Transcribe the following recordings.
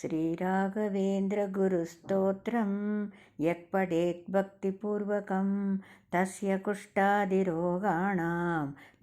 श्रीराघवेन्द्रगुरुस्तोत्रं यः पठेत् भक्तिपूर्वकं तस्य कुष्ठादिरोगाणां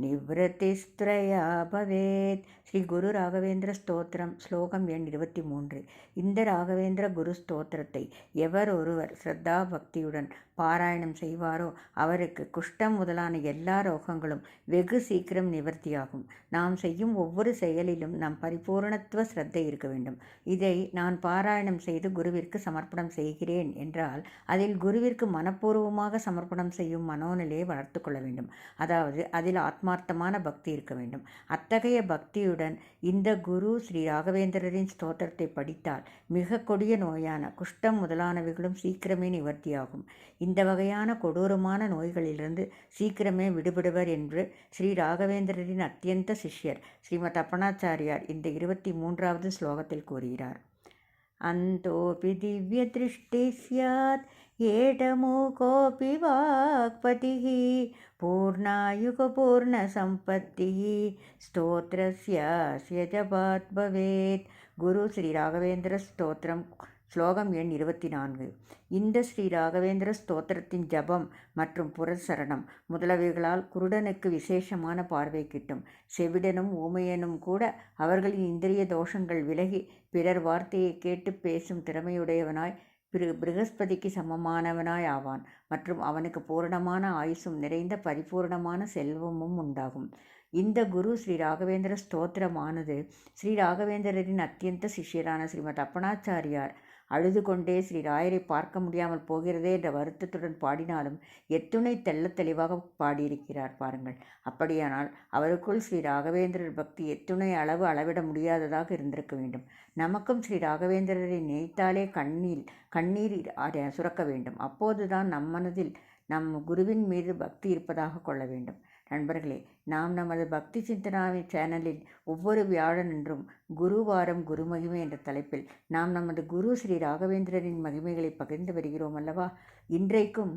நிவத்திஸ்திரயா பவேத் ஸ்ரீ குரு ராகவேந்திர ஸ்தோத்திரம் ஸ்லோகம் எண் இருபத்தி மூன்று இந்த ராகவேந்திர குரு ஸ்தோத்திரத்தை எவர் ஒருவர் ஸ்ரத்தா பக்தியுடன் பாராயணம் செய்வாரோ அவருக்கு குஷ்டம் முதலான எல்லா ரோகங்களும் வெகு சீக்கிரம் நிவர்த்தியாகும் நாம் செய்யும் ஒவ்வொரு செயலிலும் நாம் பரிபூரணத்துவ ஸ்ரத்தை இருக்க வேண்டும் இதை நான் பாராயணம் செய்து குருவிற்கு சமர்ப்பணம் செய்கிறேன் என்றால் அதில் குருவிற்கு மனப்பூர்வமாக சமர்ப்பணம் செய்யும் பெறும் மனோநிலையை வளர்த்து கொள்ள வேண்டும். அதாவது அதில் ஆத்மார்த்தமான பக்தி இருக்க வேண்டும். அத்தகைய பக்தியுடன் இந்த குரு ஸ்ரீ ராகவேந்திரரின் ஸ்தோத்திரத்தை படித்தால் மிக கொடிய நோயான குஷ்டம் முதலானவைகளும் சீக்கிரமே நிவர்த்தியாகும். இந்த வகையான கொடூரமான நோய்களிலிருந்து சீக்கிரமே விடுபடுவர் என்று ஸ்ரீ ராகவேந்திரரின் அத்தியந்த சிஷ்யர் ஸ்ரீமத் அப்பனாச்சாரியார் இந்த இருபத்தி மூன்றாவது ஸ்லோகத்தில் கூறுகிறார். அந்தோபி திவ்ய திருஷ்டி சியாத் ఏటము కోపి వాక్పతి పూర్ణాయుగపూర్ణసంపత్తి స్తోత్రస్య జపాత్ భవేత్. குரு ஸ்ரீ ராகவேந்திர ஸ்தோத்திரம் ஸ்லோகம் எண் இருபத்தி நான்கு இந்த ஸ்ரீ ராகவேந்திர ஸ்தோத்திரத்தின் ஜபம் மற்றும் புரசரணம் முதலவைகளால் குருடனுக்கு விசேஷமான பார்வை கிட்டும். செவிடனும் ஊமையனும் கூட அவர்களின் இந்திரிய தோஷங்கள் விலகி பிறர் வார்த்தையை கேட்டு பேசும் திறமையுடையவனாய் பிரு பிருகஸ்பதிக்கு சமமானவனாய் ஆவான். மற்றும் அவனுக்கு பூரணமான ஆயுசும் நிறைந்த பரிபூர்ணமான செல்வமும் உண்டாகும். இந்த குரு ஸ்ரீ ராகவேந்திர ஸ்தோத்திரமானது ஸ்ரீ ராகவேந்திரரின் அத்தியந்த சிஷ்யரான ஸ்ரீமத் அப்பனாச்சாரியார் அழுது கொண்டே ஸ்ரீ ராயரை பார்க்க முடியாமல் போகிறதே என்ற வருத்தத்துடன் பாடினாலும் எத்துணை தெள்ள தெளிவாக பாடியிருக்கிறார் பாருங்கள். அப்படியானால் அவருக்குள் ஸ்ரீ ராகவேந்திரர் பக்தி எத்துணை அளவு அளவிட முடியாததாக இருந்திருக்க வேண்டும். நமக்கும் ஸ்ரீ ராகவேந்திரரை நினைத்தாலே கண்ணீர் கண்ணீர் சுரக்க வேண்டும். அப்போதுதான் நம் மனதில் நம் குருவின் மீது பக்தி இருப்பதாக கொள்ள வேண்டும். நண்பர்களே நாம் நமது பக்தி சிந்தனாவின் சேனலில் ஒவ்வொரு வியாழனன்றும் குருவாரம் குருமகிமை என்ற தலைப்பில் நாம் நமது குரு ஸ்ரீ ராகவேந்திரரின் மகிமைகளை பகிர்ந்து வருகிறோம் அல்லவா? இன்றைக்கும்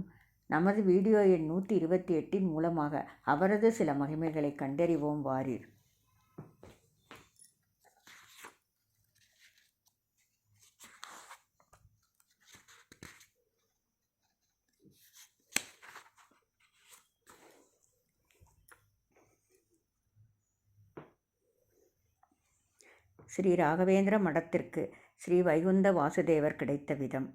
நமது வீடியோ எண் நூற்றி இருபத்தி எட்டின் மூலமாக அவரது சில மகிமைகளை கண்டறிவோம் வாரீர். ஸ்ரீ ராகவேந்திர மடத்திற்கு ஸ்ரீ வைகுந்த வாசுதேவர் கிடைத்த விதம்.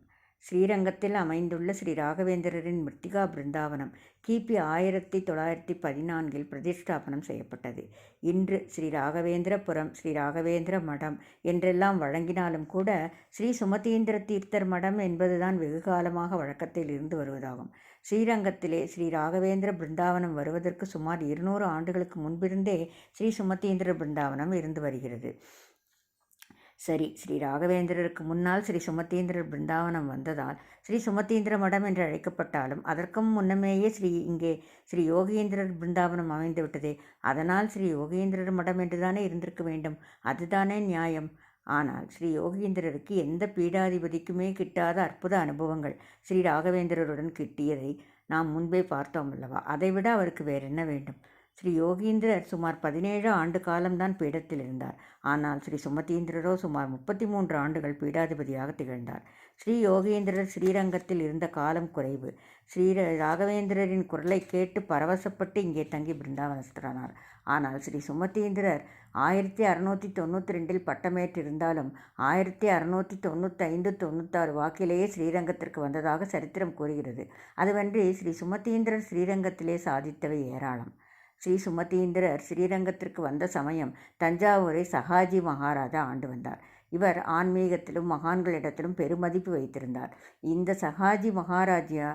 ஸ்ரீரங்கத்தில் அமைந்துள்ள ஸ்ரீ ராகவேந்திரரின் மிருத்திகா பிருந்தாவனம் கிபி ஆயிரத்தி தொள்ளாயிரத்தி பதினான்கில் பிரதிஷ்டாபனம் செய்யப்பட்டது. இன்று ஸ்ரீ ராகவேந்திரபுரம் ஸ்ரீ ராகவேந்திர மடம் என்றெல்லாம் வழங்கினாலும் கூட ஸ்ரீ சுமதீந்திர தீர்த்தர் மடம் என்பதுதான் வெகு காலமாக வழக்கத்தில் இருந்து வருவதாகும். ஸ்ரீரங்கத்திலே ஸ்ரீ ராகவேந்திர பிருந்தாவனம் வருவதற்கு சுமார் இருநூறு ஆண்டுகளுக்கு முன்பிருந்தே ஸ்ரீ சுமதீந்திர பிருந்தாவனம் இருந்து வருகிறது. சரி ஸ்ரீ ராகவேந்திரருக்கு முன்னால் ஸ்ரீ சுமத்தீந்திரர் பிருந்தாவனம் வந்ததால் ஸ்ரீ சுமத்தீந்திர மடம் என்று அழைக்கப்பட்டாலும் அதற்கும் முன்னமேயே ஸ்ரீ இங்கே ஸ்ரீ யோகேந்திரர் பிருந்தாவனம் அமைந்துவிட்டதே அதனால் ஸ்ரீ யோகேந்திரர் மடம் என்றுதானே இருந்திருக்க வேண்டும்? அதுதானே நியாயம். ஆனால் ஸ்ரீ யோகேந்திரருக்கு எந்த பீடாதிபதிக்குமே கிட்டாத அற்புத அனுபவங்கள் ஸ்ரீ ராகவேந்திரருடன் கிட்டியதை நாம் முன்பே பார்த்தோம் அல்லவா? அதைவிட அவருக்கு வேறென்ன வேண்டும்? ஸ்ரீ யோகீந்திரர் சுமார் பதினேழு ஆண்டு காலம்தான் பீடத்தில் இருந்தார் ஆனால் ஸ்ரீ சுமதீந்திரரோ சுமார் முப்பத்தி மூன்று ஆண்டுகள் பீடாதிபதியாக திகழ்ந்தார். ஸ்ரீ யோகேந்திரர் ஸ்ரீரங்கத்தில் இருந்த காலம் குறைவு. ஸ்ரீ ராகவேந்திரரின் குரலை கேட்டு பரவசப்பட்டு இங்கே தங்கி பிருந்தாவனஸ்தரானார். ஆனால் ஸ்ரீ சுமதீந்திரர் ஆயிரத்தி அறுநூற்றி தொண்ணூற்றி ரெண்டில் பட்டமேற்றிருந்தாலும் ஆயிரத்தி அறுநூற்றி தொண்ணூத்தைந்து தொண்ணூத்தாறு வாக்கிலேயே ஸ்ரீரங்கத்திற்கு வந்ததாக சரித்திரம் கூறுகிறது. அதுவன்றி ஸ்ரீ சுமதீந்திரர் ஸ்ரீரங்கத்திலே சாதித்தவை ஏராளம். ஸ்ரீ சுமதீந்திரர் ஸ்ரீரங்கத்திற்கு வந்த சமயம் தஞ்சாவூரை சகாஜி மகாராஜா ஆண்டு வந்தார். இவர் ஆன்மீகத்திலும் மகான்களிடத்திலும் பெருமதிப்பு வைத்திருந்தார். இந்த சகாஜி மகாராஜா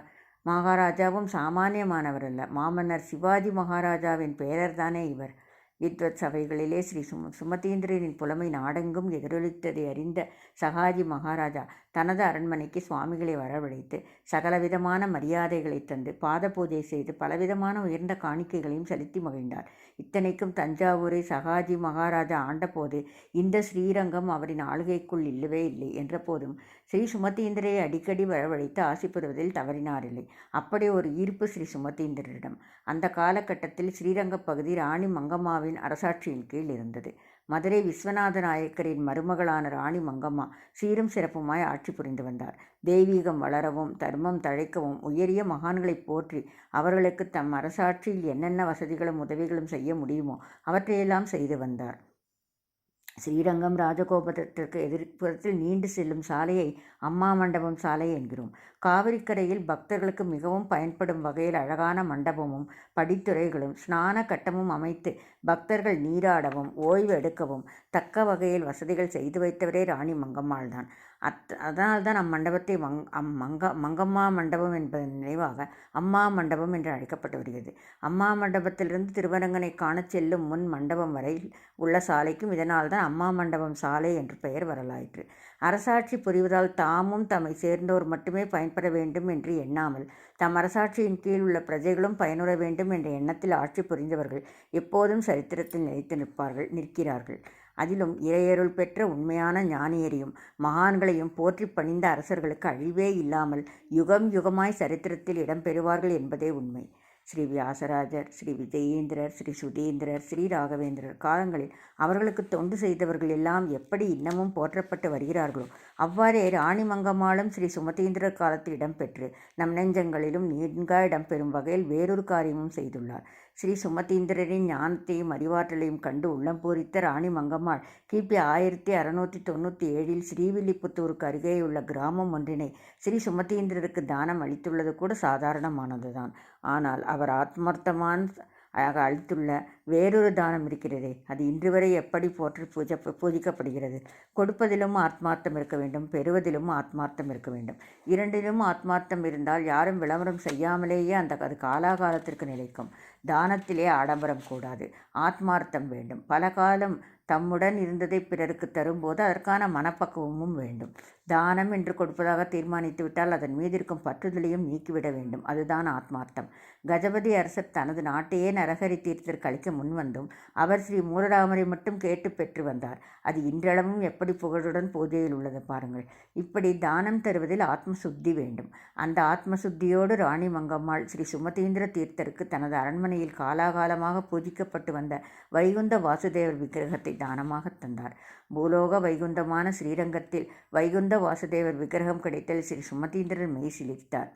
மகாராஜாவும் சாமானியமானவர் அல்ல மாமன்னர் சிவாஜி மகாராஜாவின் பெயர்தானே இவர். வித்வத் சபைகளிலே ஸ்ரீ சும சுமதீந்திரனின் புலமை நாடெங்கும் எதிரொலித்ததை அறிந்த சகாஜி மகாராஜா தனது அரண்மனைக்கு சுவாமிகளை வரவழைத்து சகலவிதமான மரியாதைகளை தந்து பாத பூஜை செய்து பலவிதமான உயர்ந்த காணிக்கைகளையும் செலுத்தி மகிழ்ந்தார். இத்தனைக்கும் தஞ்சாவூரை சகாஜி மகாராஜா ஆண்டபோது இந்த ஸ்ரீரங்கம் அவரின் ஆளுகைக்குள் இல்லவே இல்லை என்ற போதும் ஸ்ரீ சுமதீந்திரை அடிக்கடி வரவழைத்து ஆசிப்படுவதில் தவறினாரில்லை. அப்படி ஒரு ஈர்ப்பு ஸ்ரீ சுமதீந்திரரிடம் அந்த காலகட்டத்தில் ஸ்ரீரங்க பகுதி ராணி மங்கம்மாவின் அரசாட்சியின் கீழ் இருந்தது. மதுரை விஸ்வநாத நாயக்கரின் மருமகளான ராணி மங்கம்மா சீரும் சிறப்புமாய் ஆட்சி புரிந்து வந்தார். தெய்வீகம் வளரவும் தர்மம் தழைக்கவும் உயரிய மகான்களை போற்றி அவர்களுக்கு தம் அரசாட்சியில் என்னென்ன வசதிகளும் உதவிகளும் செய்ய முடியுமோ அவற்றையெல்லாம் செய்து வந்தார். ஸ்ரீரங்கம் ராஜகோபுரத்திற்கு எதிர்ப்புறத்தில் நீண்டு செல்லும் சாலையை அம்மா மண்டபம் சாலை என்கிறோம். காவிரிக்கரையில் பக்தர்களுக்கு மிகவும் பயன்படும் வகையில் அழகான மண்டபமும் படித்துறைகளும் ஸ்நான கட்டமும் அமைத்து பக்தர்கள் நீராடவும் ஓய்வு எடுக்கவும் தக்க வகையில் வசதிகள் செய்து வைத்தவரே ராணி மங்கம்மாள் தான். அத் அதனால்தான் அம்மண்டபத்தை மங் அம் மங்க மங்கம்மா மண்டபம் என்பதன் நினைவாக அம்மா மண்டபம் என்று அழைக்கப்பட்டு வருகிறது. அம்மா மண்டபத்திலிருந்து திருவரங்கனை காணச் செல்லும் முன் மண்டபம் வரை உள்ள சாலைக்கும் இதனால்தான் அம்மா மண்டபம் சாலை என்று பெயர் வரலாயிற்று. அரசாட்சி புரிவதால் தாமும் தம்மை சேர்ந்தோர் மட்டுமே பயன்பெற வேண்டும் என்று எண்ணாமல் தம் அரசாட்சியின் கீழ் உள்ள பிரஜைகளும் பயனுற வேண்டும் என்ற எண்ணத்தில் ஆட்சி புரிந்தவர்கள் எப்போதும் சரித்திரத்தில் நிலைத்து நிற்பார்கள் நிற்கிறார்கள். அதிலும் இறையருள் பெற்ற உண்மையான ஞானியரையும் மகான்களையும் போற்றி பணிந்த அரசர்களுக்கு அழிவே இல்லாமல் யுகம் யுகமாய் சரித்திரத்தில் இடம்பெறுவார்கள் என்பதே உண்மை. ஸ்ரீ வியாசராஜர் ஸ்ரீ விஜயேந்திரர் ஸ்ரீ சுதீந்திரர் ஸ்ரீ ராகவேந்திரர் காலங்களில் அவர்களுக்கு தொண்டு செய்தவர்கள் எல்லாம் எப்படி இன்னமும் போற்றப்பட்டு வருகிறார்களோ அவ்வாறே ராணிமங்கமாலும் ஸ்ரீ சுமதீந்திரர் காலத்தில் இடம்பெற்று நம் நெஞ்சங்களிலும் நீங்கா இடம்பெறும் வகையில் வேறொரு காரியமும் செய்துள்ளார். ஸ்ரீ சுமதீந்திரரின் ஞானத்தையும் அறிவாற்றலையும் கண்டு உள்ளம் பூரித்த ராணி மங்கம்மாள். கிபி ஆயிரத்தி அறுநூற்றி தொண்ணூற்றி ஏழில் ஸ்ரீவில்லிபுத்தூருக்கு அருகேயுள்ள கிராமம் ஒன்றினை ஸ்ரீ சுமதீந்திரருக்கு தானம் அளித்துள்ளது கூட சாதாரணமானதுதான். ஆனால் அவர் ஆத்மார்த்தமான அளித்துள்ள வேறொரு தானம் இருக்கிறதே. அது இன்று வரை எப்படி போற்றி பூஜை பூஜிக்கப்படுகிறது? கொடுப்பதிலும் ஆத்மார்த்தம் இருக்க வேண்டும் பெறுவதிலும் ஆத்மார்த்தம் இருக்க வேண்டும். இரண்டிலும் ஆத்மார்த்தம் இருந்தால் யாரும் விளம்பரம் செய்யாமலேயே அந்த அது காலாகாலத்திற்கு நிலைக்கும். தானத்திலே ஆடம்பரம் கூடாது. ஆத்மார்த்தம் வேண்டும். பல காலம் தம்முடன் இருந்ததை பிறருக்கு தரும்போது அதற்கான மனப்பக்குவமும் வேண்டும். தானம் என்று கொடுப்பதாக தீர்மானித்து விட்டால் அதன் மீது இருக்கும் பற்றுதலையும் நீக்கிவிட வேண்டும். அதுதான் ஆத்மார்த்தம். கஜபதி அரசர் தனது நாட்டையே நரகரி தீர்த்தற்கு அளிக்க முன்வந்தும் அவர் ஸ்ரீ மூலராமரை மட்டும் கேட்டு பெற்று வந்தார். அது இன்றளவும் எப்படி புகழுடன் பூஜையில் உள்ளது பாருங்கள். இப்படி தானம் தருவதில் ஆத்ம சுத்தி வேண்டும். அந்த ஆத்ம சுத்தியோடு ராணி மங்கம்மாள் ஸ்ரீ சுமதீந்திர தீர்த்தருக்கு தனது அரண்மனையில் காலாகாலமாக பூஜிக்கப்பட்டு வந்த வைகுந்த வாசுதேவர் விக்கிரகத்தை தானமாக தந்தார். பூலோக வைகுந்தமான ஸ்ரீரங்கத்தில் வைகுந்த வாசுதேவர் விக்கிரகம் கிடைத்தல் ஸ்ரீ சுமதீந்திரன் மெய் சிலித்தார்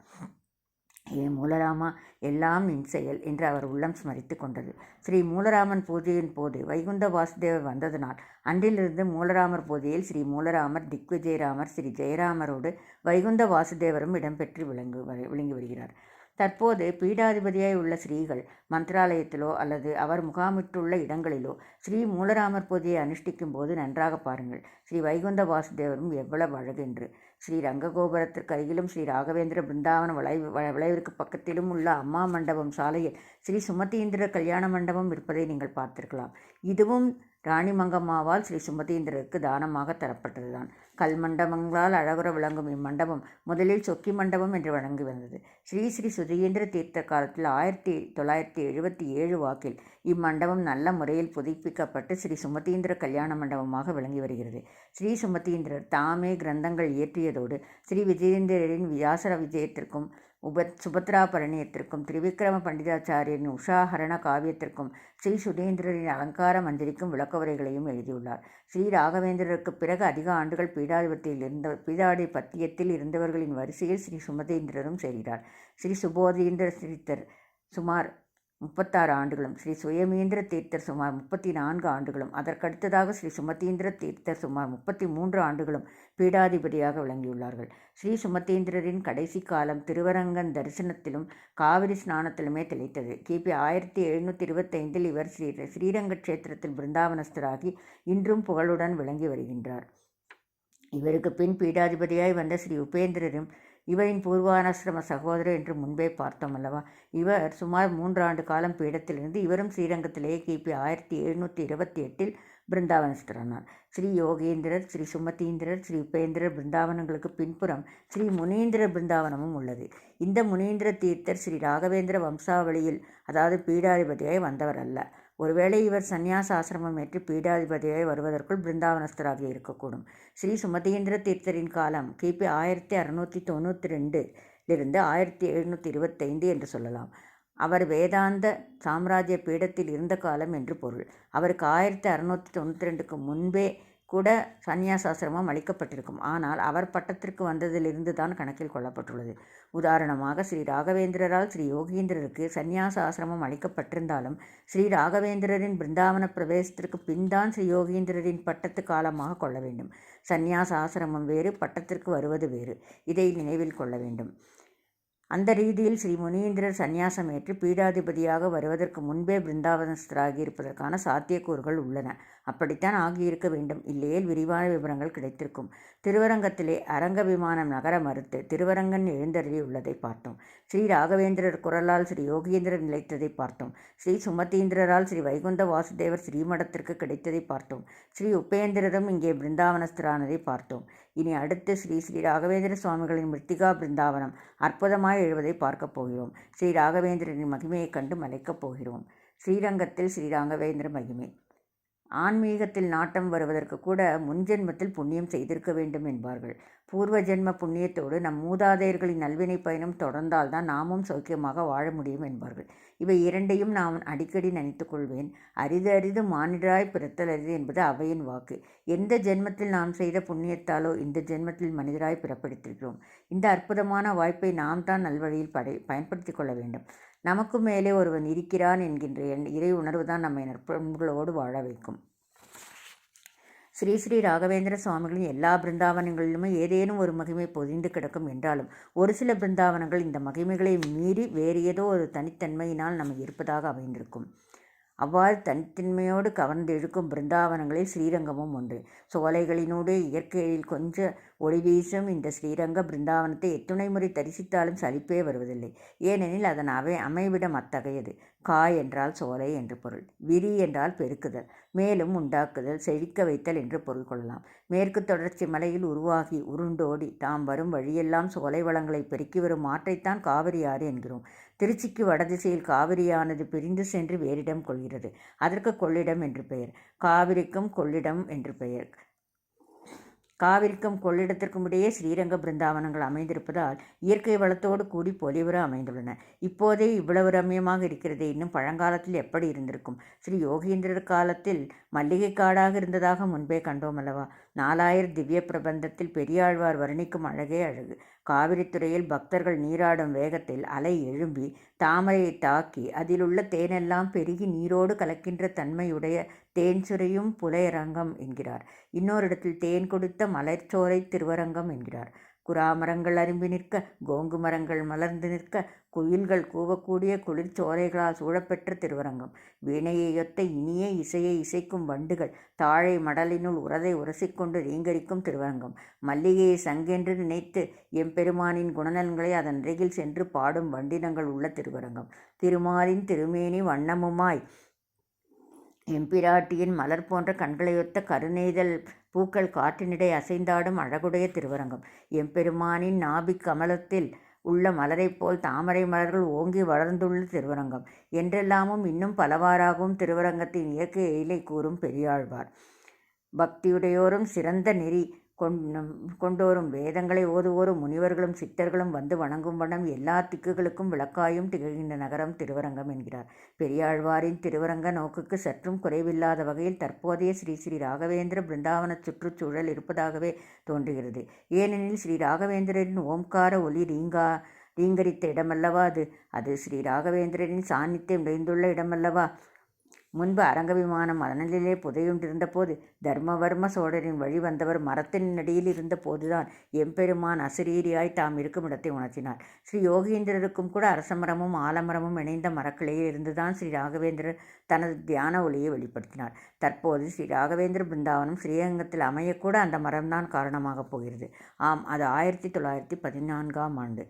ஏ மூலராமா எல்லாம் நின் செயல் என்று அவர் உள்ளம் ஸ்மரித்து கொண்டது. ஸ்ரீ மூலராமன் பூஜையின் போது வைகுந்த வாசுதேவர் வந்ததனால் அன்றிலிருந்து மூலராமர் பூஜையில் ஸ்ரீ மூலராமர் திக்விஜயராமர் ஸ்ரீ ஜெயராமரோடு வைகுந்த வாசுதேவரும் இடம்பெற்று விளங்கு விளங்கி வருகிறார். தற்போது பீடாதிபதியாய் உள்ள ஸ்ரீகள் மந்திராலயத்திலோ அல்லது அவர் முகாமிட்டுள்ள இடங்களிலோ ஸ்ரீ மூலராமர் பூஜையை அனுஷ்டிக்கும் போது நன்றாக பாருங்கள். ஸ்ரீ வைகுந்த வாசுதேவரும் எவ்வளவு அழகென்று. ஸ்ரீ ரங்ககோபுரத்திற்கு அருகிலும் ஸ்ரீ ராகவேந்திர பிருந்தாவன வளைவு வளைவிற்கு பக்கத்திலும் உள்ள அம்மா மண்டபம் சாலையில் ஸ்ரீ சுமதீந்திர கல்யாண மண்டபம் இருப்பதை நீங்கள் பார்த்திருக்கலாம். இதுவும் ராணிமங்கம்மாவால் ஸ்ரீ சுமதீந்திரருக்கு தானமாக தரப்பட்டதுதான். கல் மண்டபங்களால் அழகுற விளங்கும் இம்மண்டபம் முதலில் சொக்கி மண்டபம் என்று வழங்கி வந்தது. ஸ்ரீ ஸ்ரீ சுதீந்திர தீர்த்த காலத்தில் ஆயிரத்தி தொள்ளாயிரத்தி எழுபத்தி ஏழு வாக்கில் இம்மண்டபம் நல்ல முறையில் புதுப்பிக்கப்பட்டு ஸ்ரீ சுமதீந்திர கல்யாண மண்டபமாக விளங்கி வருகிறது. ஸ்ரீ சுமதீந்திரர் தாமே கிரந்தங்கள் இயற்றியதோடு ஸ்ரீ விஜயேந்திரரின் வியாசர விஜயத்திற்கும் உபத் சுபத்ரா பரணியத்திற்கும் திரிவிக்ரம பண்டிதாச்சாரியரின் உஷாஹரண காவியத்திற்கும் ஸ்ரீ சுதேந்திரரின் அலங்கார மஞ்சரிக்கும் விளக்கவுரைகளையும் எழுதியுள்ளார். ஸ்ரீ ராகவேந்திரருக்கு பிறகு அதிக ஆண்டுகள் பீடாதிபத்தியில் இருந்த பீடாதிபத்தியத்தில் இருந்தவர்களின் வரிசையில் ஸ்ரீ சுமதேந்திரரும் சேர்கிறார். ஸ்ரீ சுபோதேந்திர சிரித்தர் சுமார் முப்பத்தாறு ஆண்டுகளும் ஸ்ரீ சுயமேந்திர தீர்த்தர் சுமார் முப்பத்தி நான்கு ஆண்டுகளும் அதற்கடுத்ததாக ஸ்ரீ சுமதேந்திர தீர்த்தர் சுமார் முப்பத்தி மூன்று ஆண்டுகளும் பீடாதிபதியாக விளங்கியுள்ளார்கள். ஸ்ரீ சுமதேந்திரரின் கடைசி காலம் திருவரங்கன் தரிசனத்திலும் காவிரி ஸ்நானத்திலுமே திளைத்தது. கிபி ஆயிரத்தி எழுநூற்றி இருபத்தைந்தில் இவர் ஸ்ரீ ஸ்ரீரங்க கஷேத்திரத்தில் பிருந்தாவனஸ்தராகி இன்றும் புகழுடன் விளங்கி வருகின்றார். இவருக்கு பின் பீடாதிபதியாய் வந்த ஸ்ரீ உபேந்திரரும் இவரின் பூர்வானாசிரம சகோதரர் என்று முன்பே பார்த்தோம் அல்லவா இவர் சுமார் மூன்றாண்டு காலம் பீடத்திலிருந்து இவரும் ஸ்ரீரங்கத்திலேயே கிபி ஆயிரத்தி எழுநூற்றி இருபத்தி எட்டில் பிருந்தாவனஸ்தரானார். ஸ்ரீ யோகேந்திரர் ஸ்ரீ சுமதீந்திரர் ஸ்ரீ உபேந்திரர் பிருந்தாவனங்களுக்கு பின்புறம் ஸ்ரீ முனீந்திர பிருந்தாவனமும் உள்ளது. இந்த முனீந்திர தீர்த்தர் ஸ்ரீ ராகவேந்திர வம்சாவளியில் அதாவது பீடாதிபதியாய் வந்தவர் அல்ல ஒருவேளை இவர் சந்நியாச ஆசிரமம் ஏற்று பீடாதிபதியாய் வருவதற்குள் பிருந்தாவனஸ்தராக இருக்கக்கூடும். ஸ்ரீ சுமதீந்திர தீர்த்தரின் காலம் கிபி ஆயிரத்தி அறுநூற்றி தொண்ணூற்றி ரெண்டிலிருந்து ஆயிரத்தி எழுநூற்றி இருபத்தைந்து என்று சொல்லலாம். அவர் வேதாந்த சாம்ராஜ்ய பீடத்தில் இருந்த காலம் என்று பொருள். அவருக்கு ஆயிரத்தி அறுநூற்றி தொண்ணூற்றி ரெண்டுக்கு முன்பே கூட சந்நியாசாசிரமம் அளிக்கப்பட்டிருக்கும். ஆனால் அவர் பட்டத்திற்கு வந்ததிலிருந்து தான் கணக்கில் கொள்ளப்பட்டுள்ளது. உதாரணமாக ஸ்ரீ ராகவேந்திரரால் ஸ்ரீ யோகீந்திரருக்கு சந்நியாச ஆசிரமம் அளிக்கப்பட்டிருந்தாலும் ஸ்ரீ ராகவேந்திரரின் பிருந்தாவன பிரவேசத்திற்கு பின்தான் ஸ்ரீ யோகீந்திரரின் பட்டத்து காலமாக கொள்ள வேண்டும். சந்நியாச ஆசிரமம் வேறு பட்டத்திற்கு வருவது வேறு. இதை நினைவில் கொள்ள வேண்டும். அந்த ரீதியில் ஸ்ரீ முனீந்திரர் சந்நியாசம் ஏற்று பீடாதிபதியாக வருவதற்கு முன்பே பிருந்தாவனஸ்தராகி இருப்பதற்கான சாத்தியக்கூறுகள் உள்ளன. அப்படித்தான் ஆகியிருக்க வேண்டும். இல்லையேல் விரிவான விவரங்கள் கிடைத்திருக்கும். திருவரங்கத்திலே அரங்க விமானம் நகர மறுத்து திருவரங்கன் எழுந்தருளி உள்ளதை பார்த்தோம். ஸ்ரீ ராகவேந்திரர் குரலால் ஸ்ரீ யோகீந்திரர் நிலைத்ததை பார்த்தோம். ஸ்ரீ சுமதீந்திரரால் ஸ்ரீ வைகுந்த வாசுதேவர் ஸ்ரீமடத்திற்கு கிடைத்ததை பார்த்தோம். ஸ்ரீ உபேந்திரரும் இங்கே பிருந்தாவனஸ்தரானதை பார்த்தோம். இனி அடுத்து ஸ்ரீ ஸ்ரீ ராகவேந்திர சுவாமிகளின் மிருத்திகா பிருந்தாவனம் அற்புதமாய் எழுவதை பார்க்கப் போகிறோம். ஸ்ரீ ராகவேந்திரனின் மகிமையைக் கண்டு மலைக்கப் போகிறோம். ஸ்ரீரங்கத்தில் ஸ்ரீ ராகவேந்திர மகிமை. ஆன்மீகத்தில் நாட்டம் வருவதற்கு கூட முன்ஜென்மத்தில் புண்ணியம் செய்திருக்க வேண்டும் என்பார்கள். பூர்வ ஜென்ம புண்ணியத்தோடு நம் மூதாதையர்களின் நல்வினை பயணம் தொடர்ந்தால்தான் நாமும் சௌக்கியமாக வாழ முடியும் என்பார்கள். இவை இரண்டையும் நான் அடிக்கடி நினைத்து கொள்வேன். அரிது அரிது மானிடராய் பிறத்தல் அரிது என்பது அவையின் வாக்கு. எந்த ஜென்மத்தில் நாம் செய்த புண்ணியத்தாலோ இந்த ஜென்மத்தில் மனிதராய் பிறப்படுத்திருக்கிறோம். இந்த அற்புதமான வாய்ப்பை நாம் தான் நல்வழியில் படை பயன்படுத்தி கொள்ள வேண்டும். நமக்கு மேலே ஒருவன் இருக்கிறான் என்கின்ற இறை உணர்வு தான் நம்மை நற்பண்புகளோடு வாழ வைக்கும். ஸ்ரீ ஸ்ரீ ராகவேந்திர சுவாமிகளின் எல்லா பிருந்தாவனங்களிலுமே ஏதேனும் ஒரு மகிமை பொதிந்து கிடக்கும் என்றாலும் ஒரு சில பிருந்தாவனங்கள் இந்த மகிமைகளை மீறி வேறு ஏதோ ஒரு தனித்தன்மையினால் நம்ம இருப்பதாக அமைந்திருக்கும். அவ்வாறு தனித்தன்மையோடு கவர்ந்து இழுக்கும் பிருந்தாவனங்களில் ஸ்ரீரங்கமும் ஒன்று. சோலைகளினோடு இயற்கையில் கொஞ்ச ஒளி வீசும் இந்த ஸ்ரீரங்க பிருந்தாவனத்தை எத்துணை முறை தரிசித்தாலும் சலிப்பே வருவதில்லை. ஏனெனில் அதன் அவை அமைவிடம் அத்தகையது. காய் என்றால் சோலை என்று பொருள். விரி என்றால் பெருக்குதல். மேலும் உண்டாக்குதல் செழிக்க வைத்தல் என்று பொருள் கொள்ளலாம். மேற்கு தொடர்ச்சி மலையில் உருவாகி உருண்டோடி தாம் வரும் வழியெல்லாம் சோலை வளங்களை பெருக்கி வரும் ஆற்றைத்தான் காவிரி ஆறு என்கிறோம். திருச்சிக்கு வடதிசையில் காவிரியானது பிரிந்து சென்று வேறிடம் கொள்கிறது. அதற்கு கொள்ளிடம் என்று பெயர். காவிரிக்கும் கொள்ளிடம் என்று பெயர். காவிரிக்கும் கொள்ளிடத்திற்கும் இடையே ஸ்ரீரங்க பிருந்தாவனங்கள் அமைந்திருப்பதால் இயற்கை வளத்தோடு கூடி பொலிவுற அமைந்துள்ளன. இப்போதே இவ்வளவு ரம்யமாக இருக்கிறது. இன்னும் பழங்காலத்தில் எப்படி இருந்திருக்கும்? ஸ்ரீ யோகீந்திரர் காலத்தில் மல்லிகை காடாக இருந்ததாக முன்பே கண்டோம் அல்லவா? நாலாயிரம் திவ்ய பிரபந்தத்தில் பெரியாழ்வார் வர்ணிக்கும் அழகே அழகு. காவிரித்துறையில் பக்தர்கள் நீராடும் வேகத்தில் அலை எழும்பி தாமரையை தாக்கி அதிலுள்ள தேனெல்லாம் பெருகி நீரோடு கலக்கின்ற தன்மையுடைய தேன் சுரையும் புலையரங்கம் என்கிறார். இன்னொரு இடத்தில் தேன் கொடுத்த மலர்ச்சோரை திருவரங்கம் என்கிறார். குராமரங்கள் அரும்பி நிற்க கோங்கு மரங்கள் மலர்ந்து நிற்க குயில்கள் கூவக்கூடிய குளிர்ச்சோலைகளால் சூழப்பெற்ற திருவரங்கம். வீணையையொத்த இனிய இசையை இசைக்கும் வண்டுகள் தாழை மடலினுள் உரதை உரசிக்கொண்டு ரீங்கரிக்கும் திருவரங்கம். மல்லிகையை சங்கென்று நினைத்து எம்பெருமானின் குணநலன்களை அதன் அருகில் சென்று பாடும் வண்டினங்கள் உள்ள திருவரங்கம். திருமாலின் திருமேனி வண்ணமுமாய் எம்பிராட்டியின் மலர் போன்ற கண்களையொத்த கருணைதல் பூக்கள் காற்றினிடை அசைந்தாடும் அழகுடைய திருவரங்கம். எம்பெருமானின் நாபிக் கமலத்தில் உள்ள மலரைப் போல் தாமரை மலர்கள் ஓங்கி வளர்ந்துள்ள திருவரங்கம். என்றெல்லாமும் இன்னும் பலவாறாகவும் திருவரங்கத்தின் இயற்கை கூறும் பெரியாழ்வார். பக்தியுடையோரும் சிறந்த நெறி கொண்டோரும் வேதங்களை ஓதுவோரும் முனிவர்களும் சித்தர்களும் வந்து வணங்கும் வண்ணம் எல்லா திக்குகளுக்கும் விளக்காயும் திகழ்கின்ற நகரம் திருவரங்கம் என்கிறார். பெரியாழ்வாரின் திருவரங்க நோக்குக்கு சற்றும் குறைவில்லாத வகையில் தற்போதைய ஸ்ரீ ஸ்ரீ ராகவேந்திர பிருந்தாவன சுற்றுச்சூழல் இருப்பதாகவே தோன்றுகிறது. ஏனெனில் ஸ்ரீ ராகவேந்திரரின் ஓம்கார ஒலி ரீங்கா ரீங்கரித்த இடமல்லவா அது? அது ஸ்ரீ ராகவேந்திரரின் சாநித்தியம் நிறைந்துள்ள இடமல்லவா? முன்பு அரங்க விமானம் மணலிலே புதையுண்டிருந்த போது தர்மவர்ம சோழரின் வழி வந்தவர் மரத்தின் அடியில் இருந்த போதுதான் எம்பெருமான் அசிரீரியாய் தாம் இருக்கும் இடத்தை உணர்த்தினார். ஸ்ரீ யோகீந்திரருக்கும் கூட அரசமரமும் ஆலமரமும் இணைந்த மரக்கிளையில் இருந்துதான் ஸ்ரீ ராகவேந்திரர் தனது தியான ஒளியை வெளிப்படுத்தினார். தற்போது ஸ்ரீ ராகவேந்திர பிருந்தாவனம் ஸ்ரீரங்கத்தில் அமையக்கூட அந்த மரம்தான் காரணமாகப் போகிறது. ஆம் அது ஆயிரத்தி தொள்ளாயிரத்தி பதினான்காம் ஆண்டு.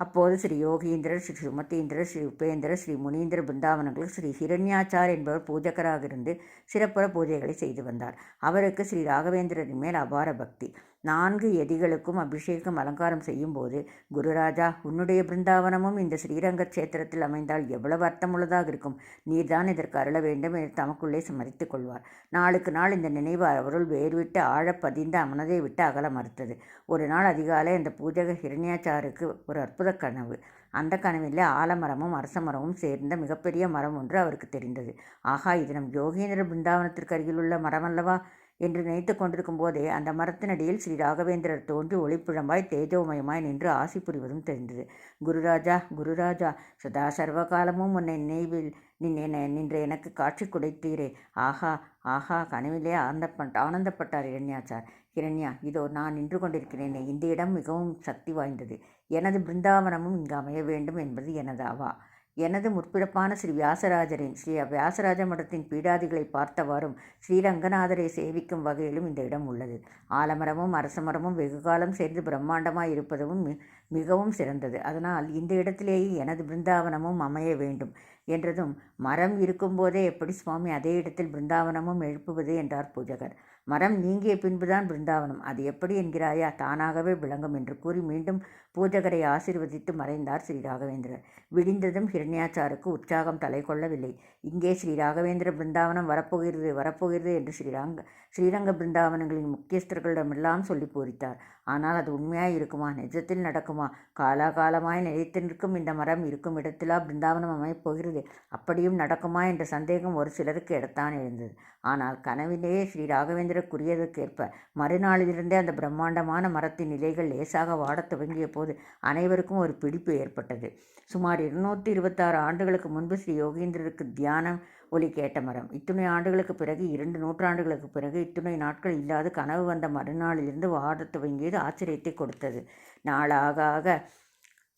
அப்போது ஸ்ரீ யோகீந்திரர் ஸ்ரீ சுமத்தீந்திரர் ஸ்ரீ உபேந்திரர் ஸ்ரீ முனீந்திர பிருந்தாவனங்கள் ஸ்ரீ ஹிரண்யாச்சார் என்பவர் பூஜகராக இருந்து சிறப்புற பூஜைகளை செய்து வந்தார். அவருக்கு ஸ்ரீ ராகவேந்திரரின் மேல் அபார பக்தி. நான்கு எதிகளுக்கும் அபிஷேகம் அலங்காரம் செய்யும்போது குருராஜா உன்னுடைய பிருந்தாவனமும் இந்த ஸ்ரீரங்க கஷேத்திரத்தில் அமைந்தால் எவ்வளவு அர்த்தமுள்ளதாக இருக்கும்? நீர்தான் இதற்கு அருள வேண்டும் என்று தமக்குள்ளே சமரித்துக் கொள்வார். நாளுக்கு நாள் இந்த நினைவு அவருள் வேர்விட்டு ஆழ பதிந்த மனதை விட்டு அகல மறுத்தது. ஒரு நாள் அதிகாலை அந்த பூஜக ஹிரண்யாச்சாருக்கு ஒரு அற்புத கனவு. அந்த கனவிலே ஆலமரமும் அரச மரமும் சேர்ந்த மிகப்பெரிய மரம் ஒன்று அவருக்கு தெரிந்தது. ஆகா இது நம் யோகேந்திர பிருந்தாவனத்திற்கு அருகிலுள்ள மரமல்லவா? என்று நினைத்து கொண்டிருக்கும் போதே அந்த மரத்தினடியில் ஸ்ரீ ராகவேந்திரர் தோன்றி ஒளிப்புழம்பாய் தேஜோமயமாய் நின்று ஆசி புரிவதும் தெரிந்தது. குருராஜா குருராஜா சதா சர்வகாலமும் உன்னை நினைவில் நின் நின்று எனக்கு காட்சி குடைத்தீரே. ஆஹா ஆஹா கனவிலே ஆனந்தப்பட்ட ஆனந்தப்பட்டார் இரண்யாச்சார். இரண்யா இதோ நான் நின்று கொண்டிருக்கிறேனே. இந்த இடம் மிகவும் சக்தி வாய்ந்தது. எனது பிருந்தாவனமும் இங்கு அமைய வேண்டும் என்பது எனதாவா எனது முற்பிறப்பான ஸ்ரீ வியாசராஜரின் ஸ்ரீ வியாசராஜ மடத்தின் பீடாதிகளை பார்த்தவாறும் ஸ்ரீரங்கநாதரை சேவிக்கும் வகையிலும் இந்த இடம் உள்ளது. ஆலமரமும் அரசமரமும் வெகுகாலம் சேர்ந்து பிரம்மாண்டமாய் இருப்பதும் மிகவும் சிறந்தது. அதனால் இந்த இடத்திலேயே எனது பிருந்தாவனமும் அமைய வேண்டும் என்றதும் மரம் இருக்கும்போதே எப்படி சுவாமி அதே இடத்தில் பிருந்தாவனமும் எழுப்புவது என்றார் பூஜகர். மரம் நீங்கிய பின்புதான் பிருந்தாவனம். அது எப்படி என்கிறாயா? தானாகவே விளங்கும் என்று கூறி மீண்டும் பூஜகரை ஆசிர்வதித்து மறைந்தார் ஸ்ரீ ராகவேந்திரர். விடிந்ததும் ஹிரண்யாச்சாருக்கு உற்சாகம் தலை கொள்ளவில்லை இங்கே ஸ்ரீ ராகவேந்திர பிருந்தாவனம் வரப்போகிறது வரப்போகிறது என்று ஸ்ரீரங்க ஸ்ரீரங்க பிருந்தாவனங்களின் முக்கியஸ்தர்களிடமெல்லாம் சொல்லி பூரித்தார் ஆனால் அது உண்மையாய் இருக்குமா? நிஜத்தில் நடக்குமா? காலாகாலமாய் நிலைத்து நிற்கும் இந்த மரம் இருக்கும் இடத்திலா பிருந்தாவனம் அமையப் போகிறது? அப்படியும் நடக்குமா? என்ற சந்தேகம் ஒரு சிலருக்கு இடத்தான் எழுந்தது. ஆனால் கனவிலேயே ஸ்ரீ ராகவேந்திரக்குரியதற்கேற்ப மறுநாளிலிருந்தே அந்த பிரம்மாண்டமான மரத்தின் இலைகள் லேசாக வாடத் துவங்கிய போது அனைவருக்கும் ஒரு பிடிப்பு ஏற்பட்டது. சுமார் இருநூற்றி இருபத்தாறு ஆண்டுகளுக்கு முன்பு ஸ்ரீ யோகீந்திரருக்கு தியானம் ஒலி கேட்ட மரம். இத்துணை ஆண்டுகளுக்கு பிறகு இரண்டு நூற்றாண்டுகளுக்கு பிறகு இத்துணை நாட்கள் இல்லாது கனவு வந்த மறுநாளிலிருந்து வாட துவங்கியது ஆச்சரியத்தை கொடுத்தது. நாளாக ஆக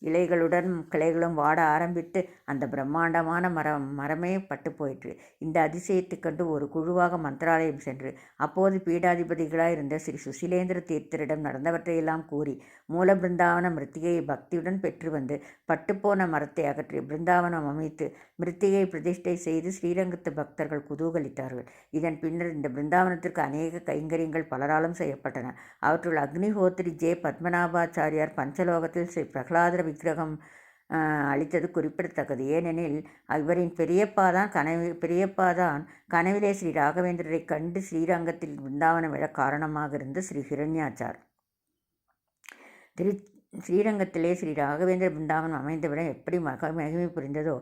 இலைகளுடன் கிளைகளும் வாட ஆரம்பித்து அந்த பிரம்மாண்டமான மரம் மரமே பட்டு போயிற்று. இந்த அதிசயத்தை கண்டு ஒரு குழுவாக மந்திராலயம் சென்று அப்போது பீடாதிபதிகளாக இருந்த ஸ்ரீ சுசிலேந்திர தீர்த்தரிடம் நடந்தவற்றையெல்லாம் கூறி மூல பிருந்தாவன மிருத்திகையை பக்தியுடன் பெற்று வந்து பட்டுப்போன மரத்தை அகற்றி பிருந்தாவனம் அமைத்து மிருத்திகை பிரதிஷ்டை செய்து ஸ்ரீரங்கத்து பக்தர்கள் குதூகலித்தார்கள். இதன் பின்னர் இந்த பிருந்தாவனத்திற்கு அநேக கைங்கரியங்கள் பலராலும் செய்யப்பட்டன. அவற்றுள் அக்னிஹோத்ரி ஜே. பத்மநாபாச்சாரியார் பஞ்சலோகத்தில் ஸ்ரீ பிரகலாதர விக்கிரகம் அளித்தது குறிப்பிடத்தக்கது. ஏனெனில் இவரின் பெரியப்பா தான் கனவு பெரியப்பா தான் கனவிலே ஸ்ரீ ராகவேந்திரரை கண்டு ஸ்ரீரங்கத்தில் பிருந்தாவனம் விழ காரணமாக இருந்த ஸ்ரீ ஹிரண்யாச்சார். திரு ஸ்ரீரங்கத்திலே ஸ்ரீ ராகவேந்திர பிருந்தாவனம் அமைந்தவிடம் எப்படி மக மகிமை புரிந்ததோ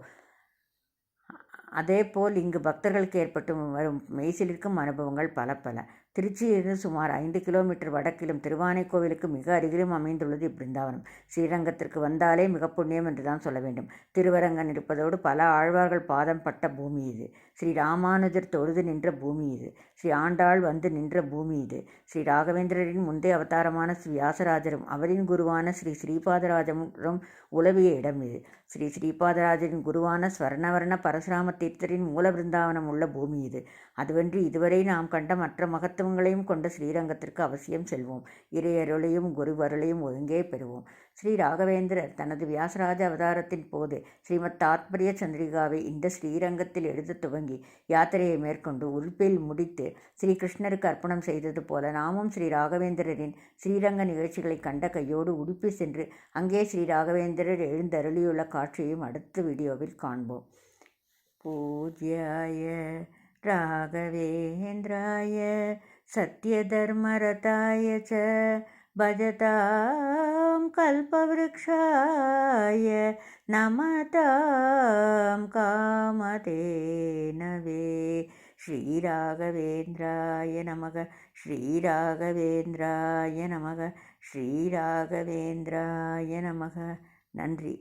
அதேபோல் இங்கு பக்தர்களுக்கு ஏற்பட்டு வரும் மெய்சிலிருக்கும் அனுபவங்கள் பல பல திருச்சியிலிருந்து சுமார் ஐந்து கிலோமீட்டர் வடக்கிலும் திருவானைக்கோவிலுக்கு மிக அருகிலும் அமைந்துள்ளது இப்பிருந்தாவனம். ஸ்ரீரங்கத்திற்கு வந்தாலே மிக புண்ணியம் என்று தான் சொல்ல வேண்டும். திருவரங்கன் இருப்பதோடு பல ஆழ்வார்கள் பாதம் பட்ட பூமி இது. ஸ்ரீ ராமானுஜர் தொழுது நின்ற பூமி இது. ஸ்ரீ ஆண்டாள் வந்து நின்ற பூமி இது. ஸ்ரீ ராகவேந்திரரின் முந்தைய அவதாரமான ஸ்ரீ வியாசராஜரும் அவரின் குருவான ஸ்ரீ ஸ்ரீபாதராஜரும் உளவிய இடம் இது. ஸ்ரீ ஸ்ரீபாதராஜரின் குருவான ஸ்வர்ணவர்ண பரசுராம தீர்த்தரின் மூல பிருந்தாவனம் உள்ள பூமி இது. அதுவன்றி இதுவரை நாம் கண்ட மற்ற மகத்துவங்களையும் கொண்ட ஸ்ரீரங்கத்திற்கு அவசியம் செல்வோம். இறையருளையும் குருவருளையும் ஒழுங்கே பெறுவோம். ஸ்ரீ ராகவேந்திரர் தனது வியாசராஜ அவதாரத்தின் போது ஸ்ரீமத் தாத்பரிய சந்திரிகாவை இந்த ஸ்ரீரங்கத்தில் எழுத துவங்கி யாத்திரையை மேற்கொண்டு உறுப்பில் முடித்து ஸ்ரீகிருஷ்ணருக்கு அர்ப்பணம் செய்தது போல நாமும் ஸ்ரீ ராகவேந்திரரின் ஸ்ரீரங்க நிகழ்ச்சிகளை கண்ட கையோடு உடுப்பி சென்று அங்கே ஸ்ரீ ராகவேந்திரர் எழுந்தருளியுள்ள காட்சியையும் அடுத்த வீடியோவில் காண்போம் பூஜ்யாய राघवेन्द्राय सत्यधर्मरताय च भजतां कल्पवृक्षाय नमतां कामते नवे श्रीराघवेन्द्राय नमः श्रीराघवेन्द्राय नमः श्रीराघवेन्द्राय नमः नन्रि